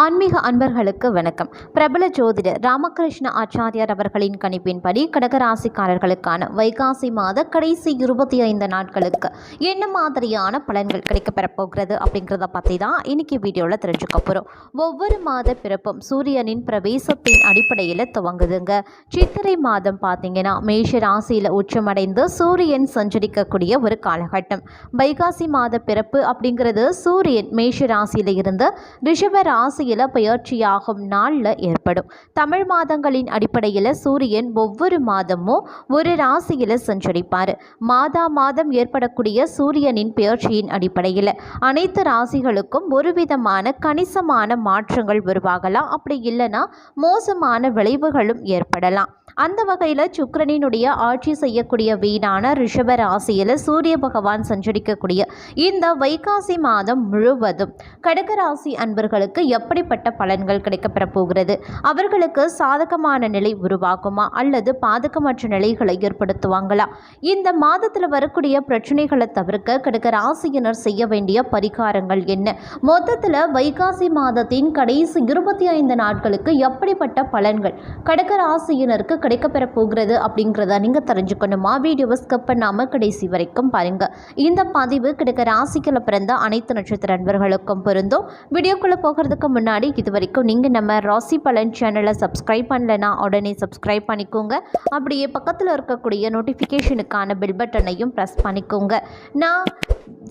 ஆன்மீக அன்பர்களுக்கு வணக்கம். பிரபல ஜோதிடர் ராமகிருஷ்ண ஆச்சாரியார் அவர்களின் கணிப்பின்படி கடகராசிக்காரர்களுக்கான வைகாசி மாத கடைசி இருபத்தி ஐந்து நாட்களுக்கு என்ன மாதிரியான பலன்கள் கிடைக்கப்பெறப் போகிறது அப்படிங்கிறத பற்றி தான் இன்னைக்கு வீடியோவில் தெரிஞ்சுக்க போகிறோம் ஒவ்வொரு மாத பிறப்பும் சூரியனின் பிரவேசத்தின் அடிப்படையில் துவங்குதுங்க. சித்திரை மாதம் பார்த்தீங்கன்னா மேஷ ராசியில் உச்சமடைந்து சூரியன் சஞ்சரிக்கக்கூடிய ஒரு காலகட்டம். வைகாசி மாத பிறப்பு அப்படிங்கிறது சூரியன் மேஷ ராசியில் இருந்து ரிஷப ராசியில் பயிற்சியாகும் நாளில் ஏற்படும். தமிழ் மாதங்களின் அடிப்படையில் சூரியன் ஒவ்வொரு மாதமும் ஒரு ராசியில் சஞ்சரிப்பார் மாதா மாதம் ஏற்படக்கூடிய சூரியனின் பெயர்ச்சியின் அடிப்படையில் அனைத்து ராசிகளுக்கும் ஒரு விதமான கணிசமான மாற்றங்கள் உருவாகலாம். அப்படி இல்லைன்னா மோசமான விளைவுகளும் ஏற்படலாம். அந்த வகையில் சுக்கரனினுடைய ஆட்சி செய்யக்கூடிய வீடான ரிஷப ராசியில் சூரிய பகவான் சஞ்சரிக்கக்கூடிய இந்த வைகாசி மாதம் முழுவதும் கடகராசி அன்பர்களுக்கு எப்படிப்பட்ட பலன்கள் கிடைக்கப்பெறப் போகிறது. அவர்களுக்கு சாதகமான நிலை உருவாகுமா? அல்லது பாதகமற்ற நிலைகளை ஏற்படுத்துவாங்களா? இந்த மாதத்தில் வரக்கூடிய பிரச்சனைகளை தவிர்க்க கடகராசியினர் செய்ய வேண்டிய பரிகாரங்கள் என்ன? மொத்தத்தில் வைகாசி மாதத்தின் கடைசி இருபத்தி ஐந்து நாட்களுக்கு எப்படிப்பட்ட பலன்கள் கடகராசியினருக்கு கிடைக்கப்பெற போகிறது அப்படிங்கிறத நீங்கள் தெரிஞ்சுக்கணுமா? வீடியோவை ஸ்கிப் பண்ணாமல் கடைசி வரைக்கும் பாருங்கள் இந்த பதிவு கிடைக்க ராசிகளை பிறந்த அனைத்து நட்சத்திர நண்பர்களுக்கும் பொருந்தும். வீடியோக்குள்ளே போகிறதுக்கு முன்னாடி முன்னாடி இது வரைக்கும் நீங்கள் நம்ம ராசி பலன் சேனலை சப்ஸ்கிரைப் பண்ணலைன்னா உடனே சப்ஸ்கிரைப் பண்ணிக்கோங்க. அப்படியே பக்கத்தில் இருக்கக்கூடிய நோட்டிஃபிகேஷனுக்கான பெல் பட்டனையும் ப்ரெஸ் பண்ணிக்கோங்க. நான்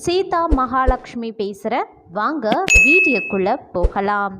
சீதா மகாலட்சுமி பேசுகிறேன் வாங்க வீடியோக்குள்ளே போகலாம்.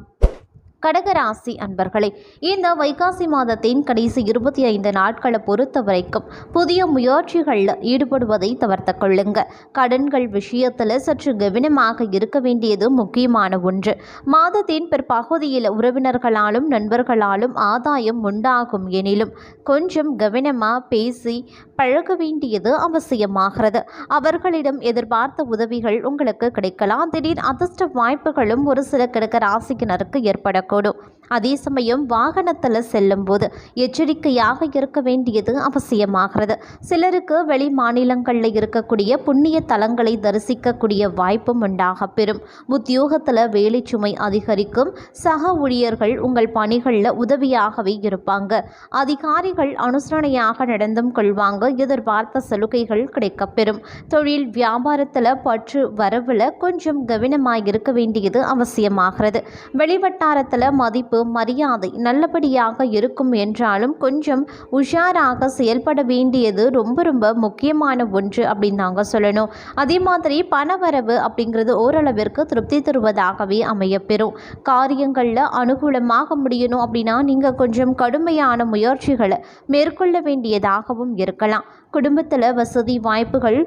கடகராசி அன்பர்களே இந்த வைகாசி மாதத்தின் கடைசி இருபத்தி ஐந்து நாட்களை பொறுத்த வரைக்கும் புதிய முயற்சிகளில் ஈடுபடுவதை தவிர்த்து கொள்ளுங்க. கடன்கள் விஷயத்தில் சற்று கவனமாக இருக்க வேண்டியது முக்கியமான ஒன்று. மாதத்தின் பிற்பகுதியில் உறவினர்களாலும் நண்பர்களாலும் ஆதாயம் உண்டாகும் எனிலும் கொஞ்சம் கவனமாக பேசி பழக வேண்டியது அவசியமாகிறது. அவர்களிடம் எதிர்பார்த்த உதவிகள் உங்களுக்கு கிடைக்கலாம். திடீர் அதிர்ஷ்ட வாய்ப்புகளும் ஒரு சில கிடக்க ராசிக்கினருக்கு ஏற்படக்கூடும் ಮಾಡಕೊಡು அதே சமயம் வாகனத்தில் செல்லும்போது எச்சரிக்கையாக இருக்க வேண்டியது அவசியமாகிறது. சிலருக்கு வெளி மாநிலங்களில் இருக்கக்கூடிய புண்ணிய தலங்களை தரிசிக்கக்கூடிய வாய்ப்பும் உண்டாக பெறும். உத்தியோகத்தில் வேலை சுமை அதிகரிக்கும். சக ஊழியர்கள் உங்கள் பணிகளில் உதவியாகவே இருப்பாங்க. அதிகாரிகள் அனுசரணையாக நடந்தும் கொள்வாங்க. எதிர்பார்த்த சலுகைகள் கிடைக்கப்பெறும் தொழில் வியாபாரத்தில் பற்று வரவில் கொஞ்சம் கவனமாக இருக்க வேண்டியது அவசியமாகிறது. வெளிவட்டாரத்தில் மதிப்பு மரியாதை நல்லபடியாக இருக்கும் என்றாலும் கொஞ்சம் உஷாராக செயல்பட வேண்டியது ரொம்ப ரொம்ப முக்கியமான ஒன்று அப்படின்னு நாங்கள் சொல்லணும். அதே மாதிரி பணவரவு அப்படிங்கிறது ஓரளவிற்கு திருப்தி தருவதாகவே அமையப்பெறும். காரியங்களில் அனுகூலமாக முடியணும் அப்படின்னா நீங்கள் கொஞ்சம் கடுமையான முயற்சிகளை மேற்கொள்ள வேண்டியதாகவும் இருக்கலாம். குடும்பத்தில் வசதி வாய்ப்புகள்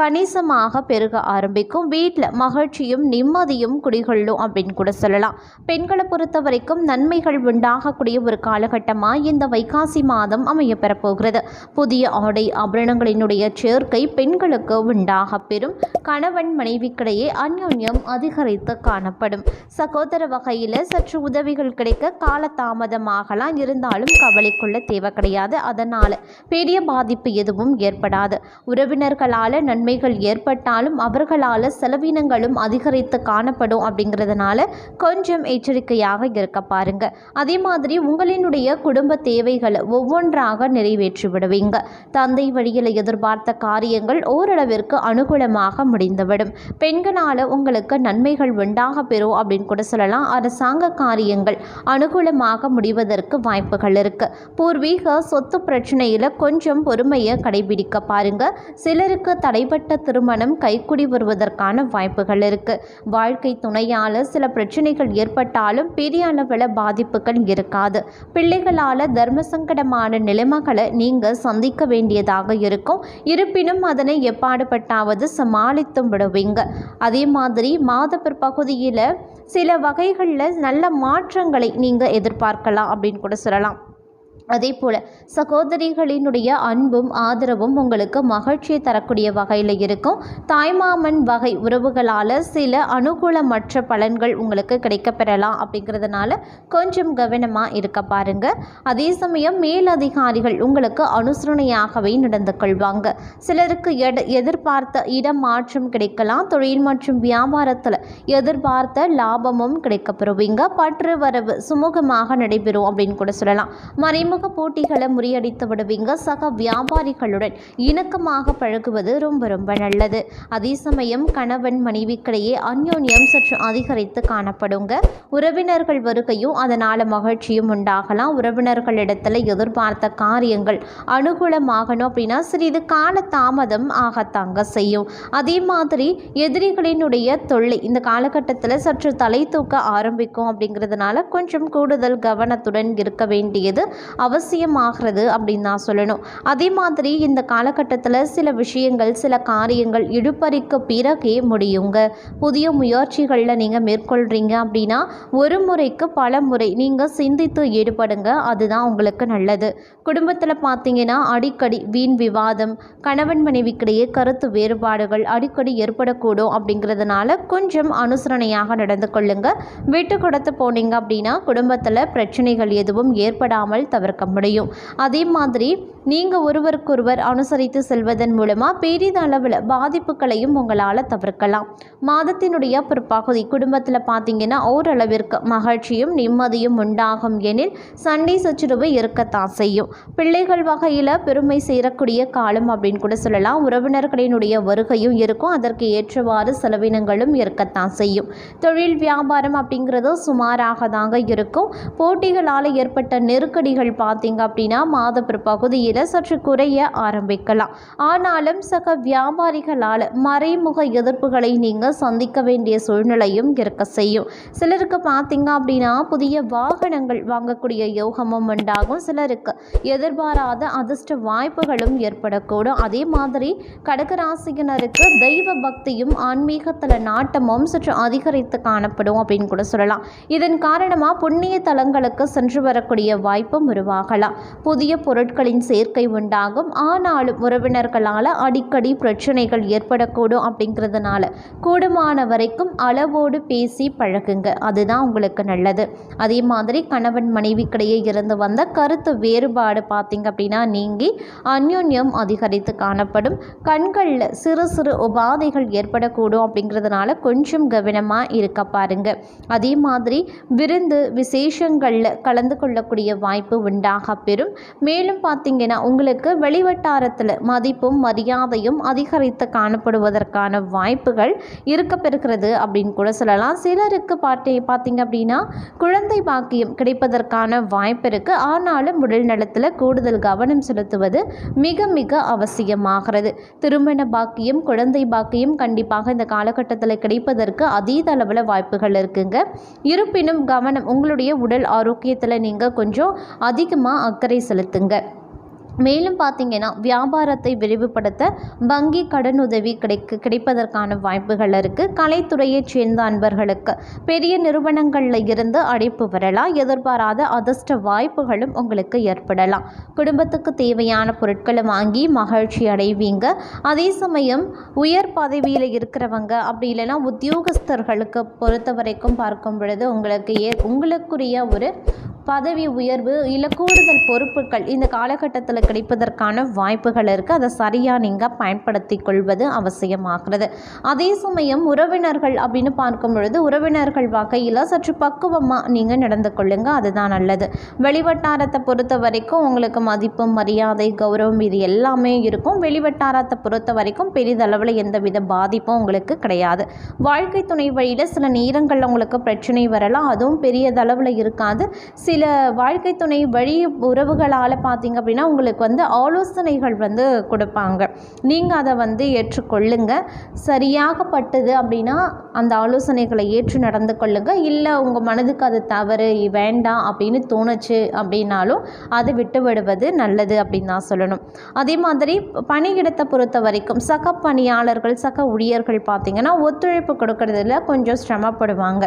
கணிசமாக பெருக ஆரம்பிக்கும். வீட்டில் மகிழ்ச்சியும் நிம்மதியும் குடிகொள்ளும் அப்படின்னு கூட சொல்லலாம். பெண்களை பொறுத்த வரைக்கும் நன்மைகள் உண்டாகக்கூடிய ஒரு காலகட்டமாக இந்த வைகாசி மாதம் அமைய பெறப்போகிறது புதிய ஆடை ஆபரணங்களினுடைய சேர்க்கை பெண்களுக்கு உண்டாக பெறும். கணவன் மனைவிக்கிடையே அந்யோன்யம் அதிகரித்து காணப்படும். சகோதர வகையில் சற்று உதவிகள் கிடைக்க காலதாமதமாகலாம். இருந்தாலும் கவலைக்குள்ள தேவை கிடையாது. அதனால் பெரிய பாதிப்பு எதுவும் ஏற்படாது. உறவினர்களால் நன்மை நன்மைகள் ஏற்பட்டாலும் அவர்களால் செலவினங்களும் அதிகரித்து காணப்படும் அப்படிங்கிறதுனால கொஞ்சம் எச்சரிக்கையாக இருக்க பாருங்க. அதே மாதிரி உங்களினுடைய குடும்ப தேவைகளை ஒவ்வொன்றாக நிறைவேற்றி விடுவீங்க தந்தை வழியில் எதிர்பார்த்த காரியங்கள் ஓரளவிற்கு அனுகூலமாக முடிந்துவிடும். பெண்களால் உங்களுக்கு நன்மைகள் உண்டாக பெறும் அப்படின்னு கூட சொல்லலாம். அரசாங்க காரியங்கள் அனுகூலமாக முடிவதற்கு வாய்ப்புகள் இருக்கு. பூர்வீக சொத்து பிரச்சனையில் கொஞ்சம் பொறுமையை கடைபிடிக்க பாருங்க. சிலருக்கு தடைபட்டு தடைப்பட்ட திருமணம் கைக்குடி வருவதற்கான வாய்ப்புகள் இருக்கு. வாழ்க்கை துணையால் சில பிரச்சனைகள் ஏற்பட்டாலும் பெரிய அளவில் பாதிப்புகள் இருக்காது. பிள்ளைகளால் தர்ம சங்கடமான நிலைமைகளை நீங்கள் சந்திக்க வேண்டியதாக இருக்கும். இருப்பினும் அதனை எப்பாடுபட்டாவது சமாளித்தும் விடுவீங்க. அதே மாதிரி மாத பிற்பகுதியில் சில வகைகளில் நல்ல மாற்றங்களை நீங்கள் எதிர்பார்க்கலாம் அப்படின்னு கூட சொல்லலாம். அதே போல் சகோதரிகளினுடைய அன்பும் ஆதரவும் உங்களுக்கு மகிழ்ச்சியை தரக்கூடிய வகையில் இருக்கும். தாய்மாமன் வகை உறவுகளால் சில அனுகூலமற்ற பலன்கள் உங்களுக்கு கிடைக்கப்பெறலாம் அப்படிங்கிறதுனால கொஞ்சம் கவனமாக இருக்க பாருங்க. அதே சமயம் மேலதிகாரிகள் உங்களுக்கு அனுசரணையாகவே நடந்து கொள்வாங்க. சிலருக்கு எட எதிர்பார்த்த இடம் மாற்றம் கிடைக்கலாம். தொழில் மற்றும் வியாபாரத்தில் எதிர்பார்த்த லாபமும் கிடைக்கப்பெறுவீங்க. பற்று வரவு சுமூகமாக நடைபெறும் அப்படின்னு கூட சொல்லலாம். மறைமுக போட்டிகளை முறியடித்து விடுவீங்க. சக வியாபாரிகளுடன் இணக்கமாக பழகுவது ரொம்ப ரொம்ப நல்லது. அதே சமயம் கணவன் மனைவிக்கிடையே அந்யோன்யம் சற்று அதிகரித்து காணப்படுங்க. உறவினர்கள் வருகையும் அதனால் மகிழ்ச்சியும் உண்டாகலாம். உறவினர்களிடத்தில் எதிர்பார்த்த காரியங்கள் அனுகூலமாகணும் அப்படின்னா சிறிது கால தாமதம் ஆகத்தாங்க செய்யும். அதே மாதிரி எதிரிகளினுடைய தொல்லை இந்த காலகட்டத்தில் சற்று தலை தூக்க ஆரம்பிக்கும் அப்படிங்கிறதுனால கொஞ்சம் கூடுதல் கவனத்துடன் இருக்க வேண்டியது அவசியமாகிறது அப்படின்னு நான் சொல்லணும். அதே மாதிரி இந்த காலகட்டத்தில் சில விஷயங்கள் சில காரியங்கள் இழுப்பறிக்கு பிறகே முடியுங்க. புதிய முயற்சிகளில் நீங்கள் மேற்கொள்கிறீங்க அப்படின்னா ஒரு முறைக்கு பல முறை நீங்கள் சிந்தித்து ஈடுபடுங்க. அதுதான் உங்களுக்கு நல்லது. குடும்பத்தில் பார்த்தீங்கன்னா அடிக்கடி வீண் விவாதம் கணவன் மனைவிக்கிடையே கருத்து வேறுபாடுகள் அடிக்கடி ஏற்படக்கூடும் அப்படிங்கிறதுனால கொஞ்சம் அனுசரணையாக நடந்து கொள்ளுங்க. வீட்டு கொடுத்து போனீங்க அப்படின்னா குடும்பத்தில் பிரச்சனைகள் எதுவும் ஏற்படாமல் தவிர தவிர்க்க முடியும். அதே மாதிரி நீங்கள் ஒருவருக்கொருவர் அனுசரித்து செல்வதன் மூலமாக பெரிதளவில் பாதிப்புகளையும் உங்களால் தவிர்க்கலாம். மாதத்தினுடைய பிற்பகுதி குடும்பத்தில் பார்த்தீங்கன்னா ஓரளவிற்கு மகிழ்ச்சியும் நிம்மதியும் உண்டாகும் எனில் சண்டை சச்சுரவு இருக்கத்தான் செய்யும். பிள்ளைகள் வகையில் பெருமை சேரக்கூடிய காலம் அப்படின்னு கூட சொல்லலாம். உறவினர்களினுடைய வருகையும் இருக்கும். அதற்கு ஏற்றவாறு செலவினங்களும் இருக்கத்தான் செய்யும். தொழில் வியாபாரம் அப்படிங்கிறது சுமாராக தாங்க இருக்கும். போட்டிகளால் ஏற்பட்ட நெருக்கடிகள் பார்த்தீங்க அப்படின்னா மாத பிற்பகுதியில் சற்று குறைய ஆரம்பிக்கலாம். ஆனாலும் சக வியாபாரிகளால் மறைமுக எதிர்ப்புகளை நீங்கள் சந்திக்க வேண்டிய சூழ்நிலையும் இருக்க செய்யும். சிலருக்கு பார்த்தீங்க அப்படின்னா புதிய வாகனங்கள் வாங்கக்கூடிய யோகமும் உண்டாகும். சிலருக்கு எதிர்பாராத அதிர்ஷ்ட வாய்ப்புகளும் ஏற்படக்கூடும். அதே மாதிரி கடகராசியினருக்கு தெய்வ பக்தியும் ஆன்மீகத்தில் நாட்டமும் சற்று அதிகரித்து காணப்படும் அப்படின்னு கூட சொல்லலாம். இதன் காரணமாக புண்ணிய தலங்களுக்கு சென்று வரக்கூடிய வாய்ப்பும் உருவாகலாம். புதிய பொருட்களின் சேர்க்கை உண்டாகும். ஆனாலும் உறவினர்களால் அடிக்கடி பிரச்சனைகள் ஏற்படக்கூடும் அப்படிங்கிறதுனால கூடுமான வரைக்கும் அளவோடு பேசி பழகுங்க. அதுதான் உங்களுக்கு நல்லது. அதே மாதிரி கணவன் மனைவிக்கிடையே இருந்து வந்த கருத்து வேறுபாடு பார்த்தீங்க அப்படின்னா நீங்கி அந்யோன்யம் அதிகரித்து காணப்படும். கண்களில் சிறு சிறு உபாதைகள் ஏற்படக்கூடும் அப்படிங்கிறதுனால கொஞ்சம் கவனமாக இருக்க பாருங்க. அதே மாதிரி விருந்து விசேஷங்களில் கலந்து கொள்ளக்கூடிய வாய்ப்பு உண்டாக பெறும். மேலும் பார்த்தீங்கன்னா உங்களுக்கு வெளிவட்டாரத்தில் மதிப்பும் மரியாதையும் அதிகரித்து காணப்படுவதற்கான வாய்ப்புகள் இருக்க பெறுகிறது அப்படின்னு கூட சொல்லலாம். சிலருக்கு பாட்டி பார்த்தீங்க அப்படின்னா குழந்தை பாக்கியம் கிடைப்பதற்கான வாய்ப்பு இருக்குது ஆனாலும் உடல் நலத்தில் கூடுதல் கவனம் செலுத்துவது மிக மிக அவசியமாகிறது. திருமண பாக்கியம் குழந்தை பாக்கியம் கண்டிப்பாக இந்த காலகட்டத்தில் கிடைப்பதற்கு அதீத அளவில் வாய்ப்புகள் இருக்குங்க. இருப்பினும் கவனம் உங்களுடைய உடல் ஆரோக்கியத்தில் நீங்கள் கொஞ்சம் அதிகமாக அக்கறை செலுத்துங்க. மேலும் பார்த்தீங்கன்னா வியாபாரத்தை விரிவுபடுத்த வங்கி கடனுதவி கிடைக்க கிடைப்பதற்கான வாய்ப்புகள் இருக்குது கலைத்துறையைச் சேர்ந்த அன்பர்களுக்கு பெரிய நிறுவனங்களில் இருந்து அழைப்பு வரலாம். எதிர்பாராத அதிர்ஷ்ட வாய்ப்புகளும் உங்களுக்கு ஏற்படலாம். குடும்பத்துக்கு தேவையான பொருட்களை வாங்கி மகிழ்ச்சி அடைவீங்க. அதே சமயம் உயர் பதவியில் இருக்கிறவங்க அப்படி இல்லைன்னா உத்தியோகஸ்தர்களுக்கு பொறுத்த வரைக்கும் பார்க்கும் பொழுது உங்களுக்கு ஏ உங்களுக்குரிய ஒரு பதவி உயர்வு இல்லை கூடுதல் பொறுப்புகள் இந்த காலகட்டத்தில் கிடைப்பதற்கான வாய்ப்புகள் இருக்குது அதை சரியாக நீங்கள் பயன்படுத்தி கொள்வது அவசியமாகிறது. அதே சமயம் உறவினர்கள் அப்படின்னு பார்க்கும் பொழுது உறவினர்கள் வகையில் சற்று பக்குவமாக நீங்கள் நடந்து கொள்ளுங்க. அதுதான் நல்லது. வெளிவட்டாரத்தை பொறுத்த வரைக்கும் உங்களுக்கு மதிப்பு மரியாதை கௌரவம் இது எல்லாமே இருக்கும். வெளிவட்டாரத்தை பொறுத்த வரைக்கும் பெரிதளவில் எந்தவித பாதிப்பும் உங்களுக்கு கிடையாது. வாழ்க்கை துணை வழியில் சில நேரங்களில் உங்களுக்கு பிரச்சனை வரலாம். அதுவும் பெரியதளவில் இருக்காது. சில வாழ்க்கை துணை வழி உறவுகளால் பார்த்தீங்க அப்படின்னா உங்களுக்கு வந்து ஆலோசனைகள் வந்து கொடுப்பாங்க. நீங்கள் அதை வந்து ஏற்றுக்கொள்ளுங்க. சரியாகப்பட்டது அப்படின்னா அந்த ஆலோசனைகளை ஏற்று நடந்து கொள்ளுங்க. இல்லை உங்கள் மனதுக்கு அது தவறு வேண்டாம் அப்படின்னு தோணுச்சு அப்படின்னாலும் அதை விட்டு விடுவது நல்லது அப்படின்னு தான் சொல்லணும். அதே மாதிரி பணியிடத்தை பொறுத்த வரைக்கும் சக பணியாளர்கள் சக ஊழியர்கள் பார்த்தீங்கன்னா ஒத்துழைப்பு கொடுக்கறதுல கொஞ்சம் சிரமப்படுவாங்க.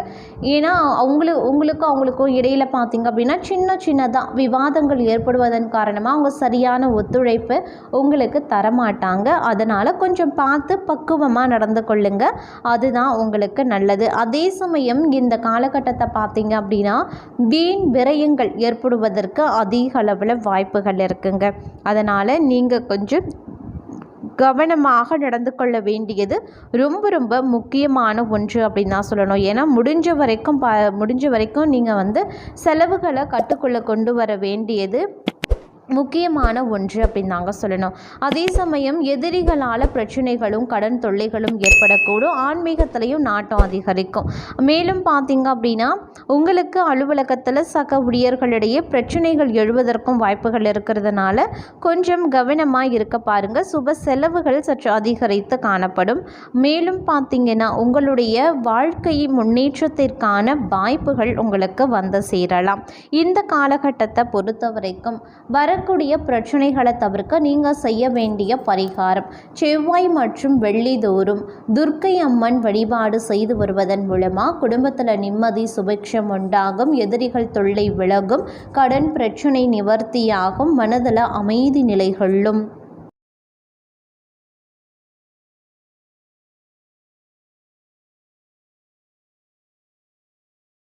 ஏன்னா அவங்களுக்கு உங்களுக்கும் அவங்களுக்கும் இடையில் பார்த்தீங்க அப்படின்னா சின்ன சின்னதாக விவாதங்கள் ஏற்படுவதன் காரணமாக அவங்க சரியான ஒத்துழைப்பு உங்களுக்கு தரமாட்டாங்க. அதனால் கொஞ்சம் பார்த்து பக்குவமாக நடந்து கொள்ளுங்க. அதுதான் உங்களுக்கு நல்லது. அதே சமயம் இந்த காலகட்டத்தை பார்த்தீங்க அப்படின்னா வீண் விரயங்கள் ஏற்படுவதற்கு அதிக அளவில் வாய்ப்புகள் இருக்குங்க. அதனால் நீங்கள் கொஞ்சம் கவனமாக நடந்து கொள்ள வேண்டியது ரொம்ப ரொம்ப முக்கியமான ஒன்று அப்படின்னு தான் சொல்லணும். ஏன்னா முடிஞ்ச வரைக்கும் ப முடிஞ்ச வரைக்கும் நீங்கள் வந்து செலவுகளை கட்டுக்குள்ளே கொண்டு வர வேண்டியது முக்கியமான ஒன்று அப்படின்னு நாங்கள் சொல்லணும். அதே சமயம் எதிரிகளால் பிரச்சனைகளும் கடன் தொல்லைகளும் ஏற்படக்கூடும். ஆன்மீகத்திலையும் நாட்டம் அதிகரிக்கும். மேலும் பார்த்தீங்க அப்படின்னா உங்களுக்கு அலுவலகத்தில் சக ஊழியர்களிடையே பிரச்சனைகள் எழுவதற்கும் வாய்ப்புகள் இருக்கிறதுனால கொஞ்சம் கவனமாக இருக்க பாருங்கள் சுப செலவுகள் சற்று அதிகரித்து காணப்படும். மேலும் பார்த்தீங்கன்னா உங்களுடைய வாழ்க்கையை முன்னேற்றத்திற்கான வாய்ப்புகள் உங்களுக்கு வந்து சேரலாம். இந்த காலகட்டத்தை பொறுத்த வரைக்கும் வரக்கூடிய பிரச்சனைகளை தவிர்க்க நீங்கள் செய்ய வேண்டிய பரிகாரம். செவ்வாய் மற்றும் வெள்ளி தோறும் துர்க்கை அம்மன் வழிபாடு செய்து வருவதன் மூலமாக குடும்பத்தில் நிம்மதி சுபிக்ஷம் உண்டாகும். எதிரிகள் தொல்லை விலகும். கடன் பிரச்சனை நிவர்த்தியாகும். மனதில் அமைதி நிலைகளும்